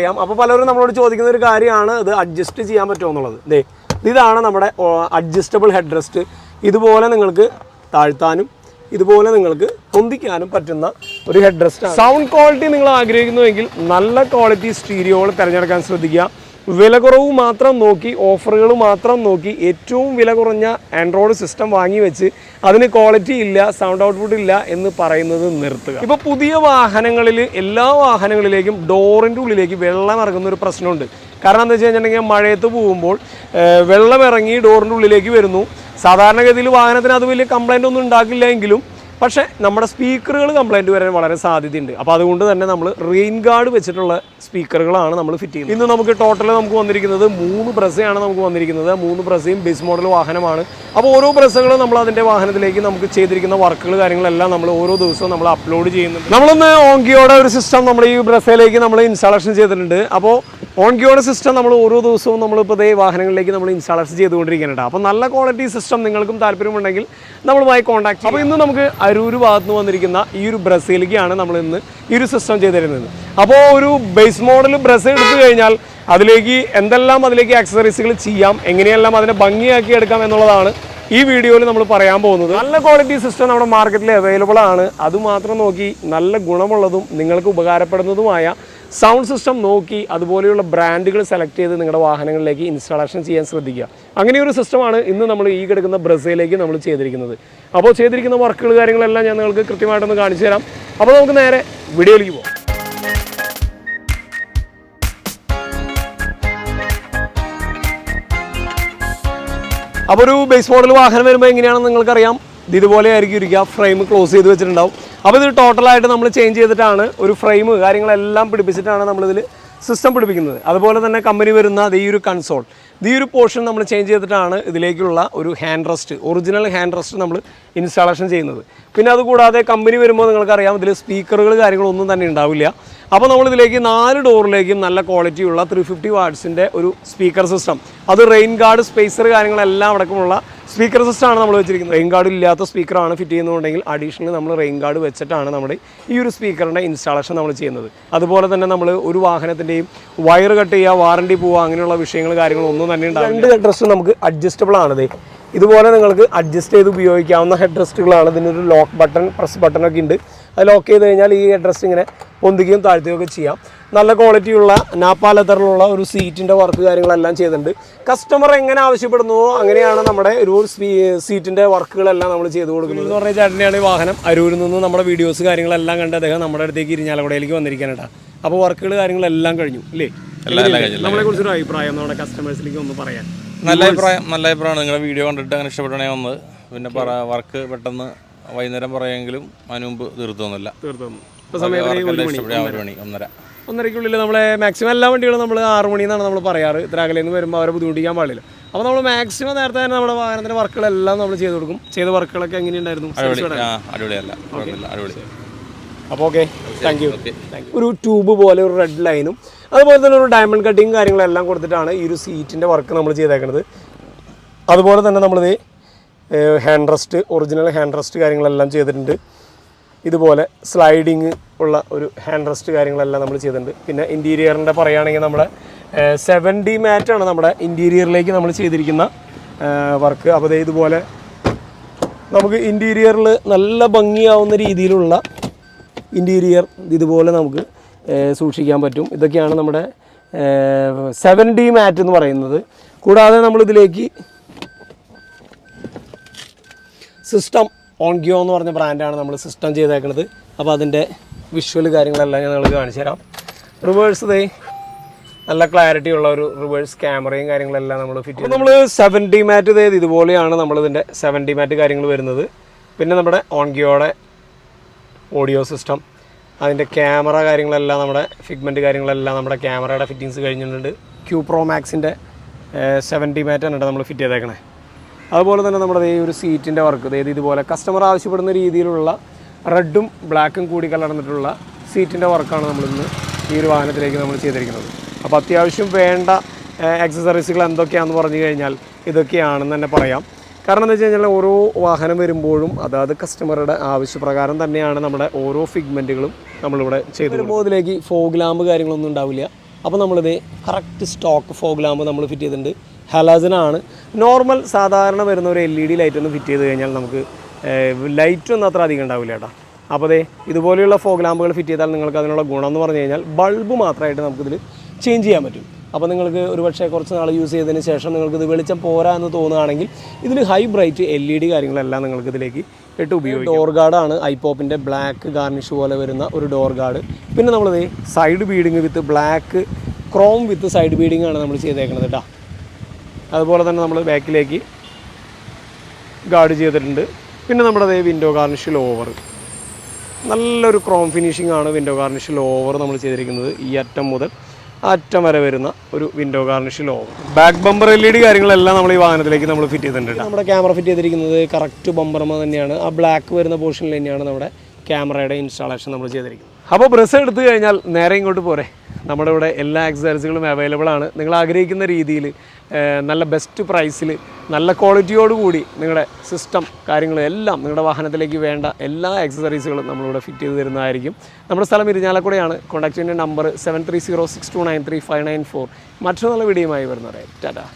ചെയ്യാം അപ്പോൾ പലരും നമ്മളോട് ചോദിക്കുന്ന ഒരു കാര്യമാണ് ഇത് അഡ്ജസ്റ്റ് ചെയ്യാൻ പറ്റുമോ എന്നുള്ളത്. ദേ ഇതാണ് നമ്മുടെ അഡ്ജസ്റ്റബിൾ ഹെഡ് റെസ്റ്റ് ഇതുപോലെ നിങ്ങൾക്ക് താഴ്ത്താനും ഇതുപോലെ നിങ്ങൾക്ക് പൊന്തിക്കാനും പറ്റുന്ന ഒരു ഹെഡ് റെസ്റ്റ് സൗണ്ട് ക്വാളിറ്റി നിങ്ങൾ ആഗ്രഹിക്കുന്നുവെങ്കിൽ നല്ല ക്വാളിറ്റി സ്റ്റീരിയോകൾ തിരഞ്ഞെടുക്കാൻ ശ്രദ്ധിക്കുക. വില കുറവ് മാത്രം നോക്കി ഓഫറുകൾ മാത്രം നോക്കി ഏറ്റവും വില കുറഞ്ഞ ആൻഡ്രോയിഡ് സിസ്റ്റം വാങ്ങി വെച്ച് അതിന് ക്വാളിറ്റി ഇല്ല സൗണ്ട് ഔട്ട്പുട്ട് ഇല്ല എന്ന് പറയുന്നത് നിർത്തുക. ഇപ്പോൾ പുതിയ വാഹനങ്ങളിൽ എല്ലാ വാഹനങ്ങളിലേക്കും ഡോറിന്റെ ഉള്ളിലേക്ക് വെള്ളം ഇറങ്ങുന്ന ഒരു പ്രശ്നമുണ്ട്. കാരണം എന്താ വെച്ച് മഴയത്ത് പോകുമ്പോൾ വെള്ളം ഇറങ്ങി ഡോറിന്റെ ഉള്ളിലേക്ക് വരുന്നു. സാധാരണഗതിയിൽ വാഹനത്തിന് അത് വലിയ കംപ്ലൈന്റ് ഒന്നും ഉണ്ടാക്കില്ല എങ്കിലും പക്ഷേ നമ്മുടെ സ്പീക്കറുകൾ കംപ്ലൈന്റ് വരാൻ വളരെ സാധ്യതയുണ്ട്. അപ്പോൾ അതുകൊണ്ട് തന്നെ നമ്മൾ റെയിൻ ഗാർഡ് വെച്ചിട്ടുള്ള സ്പീക്കറുകളാണ് നമ്മൾ ഫിറ്റ് ചെയ്യുന്നത്. ഇന്ന് നമുക്ക് ടോട്ടൽ നമുക്ക് വന്നിരിക്കുന്നത് മൂന്ന് ബ്രസയാണ് നമുക്ക് വന്നിരിക്കുന്നത്. മൂന്ന് ബ്രസയും ബേസ് മോഡൽ വാഹനമാണ്. അപ്പോൾ ഓരോ ബ്രസ്സുകളും നമ്മൾ അതിന്റെ വാഹനത്തിലേക്ക് നമുക്ക് ചെയ്തിരിക്കുന്ന വർക്കുകൾ കാര്യങ്ങളെല്ലാം നമ്മൾ ഓരോ ദിവസവും നമ്മൾ അപ്ലോഡ് ചെയ്യുന്നുണ്ട്. നമ്മളൊന്ന് ഓങ്കിയോടെ ഒരു സിസ്റ്റം നമ്മൾ ഈ ബ്രസയിലേക്ക് നമ്മൾ ഇൻസ്റ്റാളേഷൻ ചെയ്തിട്ടുണ്ട്. അപ്പോൾ ഓൺകിയോടെ സിസ്റ്റം നമ്മൾ ഓരോ ദിവസവും നമ്മളിപ്പോൾ ഇതേ വാഹനങ്ങളിലേക്ക് നമ്മൾ ഇൻസ്റ്റാളേഷൻ ചെയ്തുകൊണ്ടിരിക്കുന്നുണ്ട് അപ്പോൾ നല്ല ക്വാളിറ്റി സിസ്റ്റം നിങ്ങൾക്കും താല്പര്യമുണ്ടെങ്കിൽ നമ്മളുമായി കോൺടാക്ട് അപ്പോൾ ഇന്ന് നമുക്ക് അരൂർ ഭാഗത്ത് നിന്ന് വന്നിരിക്കുന്ന ഈ ഒരു ബ്രസീലിക്കാണ് നമ്മൾ ഇന്ന് ഈ ഒരു സിസ്റ്റം ചെയ്തിരുന്നത്. അപ്പോൾ ഒരു ബേസ് മോഡൽ ബ്രസ് എടുത്തു കഴിഞ്ഞാൽ അതിലേക്ക് എന്തെല്ലാം അതിലേക്ക് ആക്സസറീസുകൾ ചെയ്യാം എങ്ങനെയെല്ലാം അതിനെ ഭംഗിയാക്കി എടുക്കാം എന്നുള്ളതാണ് ഈ വീഡിയോയിൽ നമ്മൾ പറയാൻ പോകുന്നത്. നല്ല ക്വാളിറ്റി സിസ്റ്റം നമ്മുടെ മാർക്കറ്റിൽ അവൈലബിൾ ആണ്. അതുമാത്രം നോക്കി നല്ല ഗുണമുള്ളതും നിങ്ങൾക്ക് ഉപകാരപ്പെടുന്നതുമായ സൗണ്ട് സിസ്റ്റം നോക്കി അതുപോലെയുള്ള ബ്രാൻഡുകൾ സെലക്ട് ചെയ്ത് നിങ്ങളുടെ വാഹനങ്ങളിലേക്ക് ഇൻസ്റ്റാളേഷൻ ചെയ്യാൻ ശ്രദ്ധിക്കുക. അങ്ങനെ ഒരു സിസ്റ്റമാണ് ഇന്ന് നമ്മൾ ഈ കിടക്കുന്ന ബ്രസയിലേക്ക് നമ്മൾ ചെയ്തിരിക്കുന്നത്. അപ്പോൾ ചെയ്തിരിക്കുന്ന വർക്കുകൾ കാര്യങ്ങളെല്ലാം ഞാൻ നിങ്ങൾക്ക് കൃത്യമായിട്ടൊന്ന് കാണിച്ചു തരാം. അപ്പോൾ നമുക്ക് നേരെ വീഡിയോയിലേക്ക് പോകാം. അപ്പോൾ ഒരു ബേസ് മോഡൽ വാഹനം വരുമ്പോൾ എങ്ങനെയാണെന്ന് നിങ്ങൾക്കറിയാം. ഇതുപോലെ ആയിരിക്കും ഇരിക്കുക. ഫ്രെയിം ക്ലോസ് ചെയ്ത് വെച്ചിട്ടുണ്ടാവും. അപ്പോൾ ഇത് ടോട്ടലായിട്ട് നമ്മൾ ചേഞ്ച് ചെയ്തിട്ടാണ് ഒരു ഫ്രെയിം കാര്യങ്ങളെല്ലാം പിടിപ്പിച്ചിട്ടാണ് നമ്മളിതിൽ സിസ്റ്റം പിടിപ്പിക്കുന്നത്. അതുപോലെ തന്നെ കമ്പനി വരുന്ന ഈ ഒരു കൺസോൾ ഈ ഒരു പോർഷൻ നമ്മൾ ചേഞ്ച് ചെയ്തിട്ടാണ് ഇതിലേക്കുള്ള ഒരു hand rest original hand rest നമ്മൾ ഇൻസ്റ്റാളേഷൻ ചെയ്യുന്നത്. പിന്നെ അതുകൂടാതെ കമ്പനി വരുമ്പോൾ നിങ്ങൾക്കറിയാം ഇതിൽ സ്പീക്കറുകൾ കാര്യങ്ങളൊന്നും തന്നെ ഉണ്ടാവില്ല. അപ്പോൾ നമ്മൾ ഇതിലേക്ക് നാല് ഡോറിലേക്കും നല്ല ക്വാളിറ്റിയുള്ള ത്രീ ഫിഫ്റ്റി വാർഡ്സിന്റെ ഒരു സ്പീക്കർ സിസ്റ്റം അത് റെയിൻ ഗാർഡ് സ്പേസർ കാര്യങ്ങളെല്ലാം അടക്കമുള്ള സ്പീക്കർ സിസ്റ്റമാണ് നമ്മൾ വെച്ചിരിക്കുന്നത്. റെയിൻ ഗാർഡ് ഇല്ലാത്ത സ്പീക്കറാണ് ഫിറ്റ് ചെയ്യുന്നുണ്ടെങ്കിൽ അഡീഷണൽ നമ്മൾ റെയിൻ ഗാർഡ് വെച്ചിട്ടാണ് നമ്മുടെ ഈ ഒരു സ്പീക്കറിന്റെ ഇൻസ്റ്റാളേഷൻ നമ്മൾ ചെയ്യുന്നത്. അതുപോലെ തന്നെ നമ്മൾ ഒരു വാഹനത്തിന്റെയും വയർ കട്ട് ചെയ്യുക വാറണ്ടി പോവുക അങ്ങനെയുള്ള വിഷയങ്ങൾ കാര്യങ്ങളൊന്നും തന്നെ ഉണ്ടാവും രണ്ട് ഹെഡ് നമുക്ക് അഡ്ജസ്റ്റബിൾ ആണത് ഇതുപോലെ നിങ്ങൾക്ക് അഡ്ജസ്റ്റ് ചെയ്ത് ഉപയോഗിക്കാവുന്ന ഹെഡ് റെസ്റ്റുകളാണ് ഇതിനൊരു ലോക്ക് ബട്ടൺ പ്രസ് ബട്ടൺ ഒക്കെ ഉണ്ട്. അത് ലോക്ക് ചെയ്ത് കഴിഞ്ഞാൽ ഈ ഹെഡ് റെസ്റ്റ് ഇങ്ങനെ പൊന്തിക്കുകയും താഴ്ത്തുകയും ഒക്കെ ചെയ്യാം. നല്ല ക്വാളിറ്റിയുള്ള നാപ്പാ ലെതറിലുള്ള ഒരു സീറ്റിന്റെ വർക്ക് കാര്യങ്ങളെല്ലാം ചെയ്തിട്ടുണ്ട്. കസ്റ്റമർ എങ്ങനെ ആവശ്യപ്പെടുന്നുവോ അങ്ങനെയാണ് നമ്മുടെ ഒരു സീറ്റിന്റെ വർക്കുകളെല്ലാം നമ്മൾ ചെയ്ത് കൊടുക്കുന്നത്. എന്ന് പറഞ്ഞ ചേട്ടനെയാണ് ഈ വാഹനം അരൂരിൽ നിന്ന് നമ്മുടെ വീഡിയോസ് കാര്യങ്ങളെല്ലാം കണ്ട് അദ്ദേഹം നമ്മുടെ അടുത്തേക്ക് ഇരിഞ്ഞാലക്കുടയിലേക്ക് വന്നിരിക്കാനായിട്ടാണ് അപ്പോൾ വർക്കുകൾ കാര്യങ്ങളെല്ലാം കഴിഞ്ഞു അല്ലേ? നമ്മളെ കുറിച്ചൊരു അഭിപ്രായം നമ്മുടെ കസ്റ്റമേഴ്സിലേക്ക് ഒന്ന് പറയാൻ. നല്ല അഭിപ്രായം നല്ല അഭിപ്രായമാണ്. നിങ്ങളുടെ വീഡിയോ കണ്ടിട്ട് അങ്ങനെ ഇഷ്ടപ്പെടണേ വന്നത്. പിന്നെ പറ വർക്ക് പെട്ടെന്ന് വൈകുന്നേരം പറയാമെങ്കിലും അതിന് മുമ്പ് തീർത്തൊന്നുമില്ല ഒന്നര. ഒന്നരയ്ക്കുള്ളിൽ നമ്മളെ മാക്സിമം എല്ലാ വണ്ടികളും നമ്മൾ ആറ് മണി എന്നാണ് നമ്മൾ പറയാറ്. ഇത്ര നിന്ന് വരുമ്പോൾ അവരെ ബുദ്ധിമുട്ടിക്കാൻ പാടില്ല. അപ്പോൾ നമ്മൾ മാക്സിമം നേരത്തെ തന്നെ നമ്മുടെ വാഹനത്തിന്റെ വർക്കുകളെല്ലാം നമ്മൾ ചെയ്ത് കൊടുക്കും. ചെയ്ത വർക്കുകളൊക്കെ എങ്ങനെയുണ്ടായിരുന്നു? അടിപൊളിയല്ല. അടിപൊളി. അപ്പോൾ ഓക്കെ താങ്ക് യു ഒരു ട്യൂബ് പോലെ ഒരു റെഡ് ലൈനും അതുപോലെ തന്നെ ഒരു ഡയമണ്ട് കട്ടിങ് കാര്യങ്ങളെല്ലാം കൊടുത്തിട്ടാണ് ഈ ഒരു സീറ്റിന്റെ വർക്ക് നമ്മൾ ചെയ്തേക്കുന്നത് അതുപോലെ തന്നെ നമ്മളിത് hand rest original hand rest കാര്യങ്ങളെല്ലാം ചെയ്തിട്ടുണ്ട്. ഇതുപോലെ സ്ലൈഡിങ് ഉള്ള ഒരു ഹാൻഡ് റെസ്റ്റ് കാര്യങ്ങളെല്ലാം നമ്മൾ ചെയ്തിട്ടുണ്ട്. പിന്നെ ഇന്റീരിയറിന്റെ പറയുകയാണെങ്കിൽ നമ്മുടെ സെവൻ ഡി മാറ്റാണ് നമ്മുടെ ഇന്റീരിയറിലേക്ക് നമ്മൾ ചെയ്തിരിക്കുന്ന വർക്ക് അപ്പോൾ ഇതുപോലെ നമുക്ക് ഇന്റീരിയറിൽ നല്ല ഭംഗിയാവുന്ന രീതിയിലുള്ള ഇന്റീരിയർ ഇതുപോലെ നമുക്ക് സൂക്ഷിക്കാൻ പറ്റും. ഇതൊക്കെയാണ് നമ്മുടെ സെവൻ ഡി മാറ്റ് എന്ന് പറയുന്നത്. കൂടാതെ നമ്മളിതിലേക്ക് സിസ്റ്റം ഓൺഗിയോ എന്ന് പറഞ്ഞ ബ്രാൻഡാണ് നമ്മൾ സിസ്റ്റം ചെയ്തേക്കുന്നത് അപ്പോൾ അതിന്റെ വിഷ്വൽ കാര്യങ്ങളെല്ലാം ഞാൻ നിങ്ങൾക്ക് കാണിച്ചു തരാം. റിവേഴ്സ് ദേ നല്ല ക്ലാരിറ്റി ഉള്ള ഒരു റിവേഴ്സ് ക്യാമറയും കാര്യങ്ങളെല്ലാം നമ്മൾ ഫിറ്റ് ചെയ്തു. നമ്മൾ സെവൻ ഡി മാറ്റ് ഇതേത് ഇതുപോലെയാണ് നമ്മളിതിന്റെ സെവൻ ഡി മാറ്റ് കാര്യങ്ങൾ വരുന്നത്. പിന്നെ നമ്മുടെ ഓൺഗിയോടെ ഓഡിയോ സിസ്റ്റം. അതിന്റെ ക്യാമറ കാര്യങ്ങളെല്ലാം നമ്മുടെ ഫിഗ്മെന്റ് കാര്യങ്ങളെല്ലാം നമ്മുടെ ക്യാമറയുടെ ഫിറ്റിങ്സ് കഴിഞ്ഞിട്ടുണ്ട്. ക്യൂ പ്രോ മാക്സിന്റെ സെവന്റി മാറ്റാണ് കേട്ടോ നമ്മൾ ഫിറ്റ് ചെയ്തേക്കണേ. അതുപോലെ തന്നെ നമ്മുടെ ഈ ഒരു സീറ്റിന്റെ വർക്ക് അതായത് ഇതുപോലെ കസ്റ്റമർ ആവശ്യപ്പെടുന്ന രീതിയിലുള്ള റെഡും ബ്ലാക്കും കൂടി കലർന്നിട്ടുള്ള സീറ്റിന്റെ വർക്കാണ് നമ്മളിന്ന് ഈ ഒരു വാഹനത്തിലേക്ക് നമ്മൾ ചെയ്തിരിക്കുന്നത്. അപ്പോൾ അത്യാവശ്യം വേണ്ട എക്സസറീസുകൾ എന്തൊക്കെയാണെന്ന് പറഞ്ഞു കഴിഞ്ഞാൽ ഇതൊക്കെയാണെന്ന് തന്നെ പറയാം. കാരണം എന്താ വെച്ച് കഴിഞ്ഞാൽ ഓരോ വാഹനം വരുമ്പോഴും അതാത് കസ്റ്റമറുടെ ആവശ്യപ്രകാരം തന്നെയാണ് നമ്മുടെ ഓരോ ഫിഗ്മെന്റുകളും നമ്മളിവിടെ ചെയ്ത് വരുമ്പോൾ ഇതിലേക്ക് ഫോഗ് ലാമ്പ് കാര്യങ്ങളൊന്നും ഉണ്ടാവില്ല. അപ്പോൾ നമ്മളിത് കറക്റ്റ് സ്റ്റോക്ക് ഫോഗ് ലാമ്പ് നമ്മൾ ഫിറ്റ് ചെയ്തിട്ടുണ്ട്. ഹലാസിനാണ് നോർമൽ സാധാരണ വരുന്ന ഒരു എൽ ഇ ഡി ലൈറ്റ് ഒന്ന് ഫിറ്റ് ചെയ്ത് കഴിഞ്ഞാൽ നമുക്ക് ലൈറ്റ് ഒന്നും അത്ര അധികം ഉണ്ടാവില്ല കേട്ടോ. അപ്പോൾ ദേ ഇതുപോലെയുള്ള ഫോഗ് ലാമ്പുകൾ ഫിറ്റ് ചെയ്താൽ നിങ്ങൾക്ക് അതിനുള്ള ഗുണം എന്ന് പറഞ്ഞു കഴിഞ്ഞാൽ ബൾബ് മാത്രമായിട്ട് നമുക്കിതിൽ ചേഞ്ച് ചെയ്യാൻ പറ്റും. അപ്പോൾ നിങ്ങൾക്ക് ഒരു പക്ഷേ കുറച്ച് നാൾ യൂസ് ചെയ്തതിന് ശേഷം നിങ്ങൾക്കിത് ഇത് വെളിച്ചം പോരാ എന്ന് തോന്നുകയാണെങ്കിൽ ഇതിൽ high bright L E D കാര്യങ്ങളെല്ലാം നിങ്ങൾക്ക് ഇതിലേക്ക് ഇട്ട് ഉപയോഗിക്കും. ഡോർ ഗാർഡാണ് ഐപോപ്പിന്റെ ബ്ലാക്ക് ഗാർണിഷ് പോലെ വരുന്ന ഒരു ഡോർ ഗാർഡ് പിന്നെ നമ്മളിത് side beading with black chrome with side beading ആണ് നമ്മൾ ചെയ്തേക്കുന്നത് കേട്ടോ അതുപോലെ തന്നെ നമ്മൾ ബാക്കിലേക്ക് ഗാർഡ് ചെയ്തിട്ടുണ്ട്. പിന്നെ നമ്മുടെ വിൻഡോ ഗാർണിഷ് ലോവർ നല്ലൊരു ക്രോം ഫിനിഷിംഗ് ആണ് വിൻഡോ ഗാർണിഷ് ലോവർ നമ്മൾ ചെയ്തിരിക്കുന്നത് ഈ അറ്റം മുതൽ. അറ്റം വരെ വരുന്ന ഒരു window garnish low back bumper L E D കാര്യങ്ങളെല്ലാം നമ്മൾ ഈ വാഹനത്തിലേക്ക് നമ്മൾ ഫിറ്റ് ചെയ്തിട്ടുണ്ട്. നമ്മുടെ ക്യാമറ ഫിറ്റ് ചെയ്തിരിക്കുന്നത് കറക്റ്റ് ബമ്പർമ തന്നെയാണ്. ആ ബ്ലാക്ക് വരുന്ന പോർഷനിൽ തന്നെയാണ് നമ്മുടെ ക്യാമറയുടെ ഇൻസ്റ്റാളേഷൻ നമ്മൾ ചെയ്തിരിക്കുന്നത്. അപ്പോൾ ബ്രസ് എടുത്തു കഴിഞ്ഞാൽ നേരെ ഇങ്ങോട്ട് പോരെ. നമ്മുടെ ഇവിടെ എല്ലാ ആക്സസറീസുകളും അവൈലബിൾ ആണ്. നിങ്ങൾ ആഗ്രഹിക്കുന്ന രീതിയിൽ നല്ല ബെസ്റ്റ് പ്രൈസിൽ നല്ല ക്വാളിറ്റിയോട് കൂടി നിങ്ങളുടെ സിസ്റ്റം കാര്യങ്ങളും എല്ലാം നിങ്ങളുടെ വാഹനത്തിലേക്ക് വേണ്ട എല്ലാ ആക്സസറീസുകളും നമ്മളിവിടെ ഫിറ്റ് ചെയ്ത് തരുന്നതായിരിക്കും. നമ്മുടെ സ്ഥലം ഇരിഞ്ഞാലക്കുടയാണ്. കോൺടാക്ട് ചെയ്യുന്ന number seven three zero six two nine tata.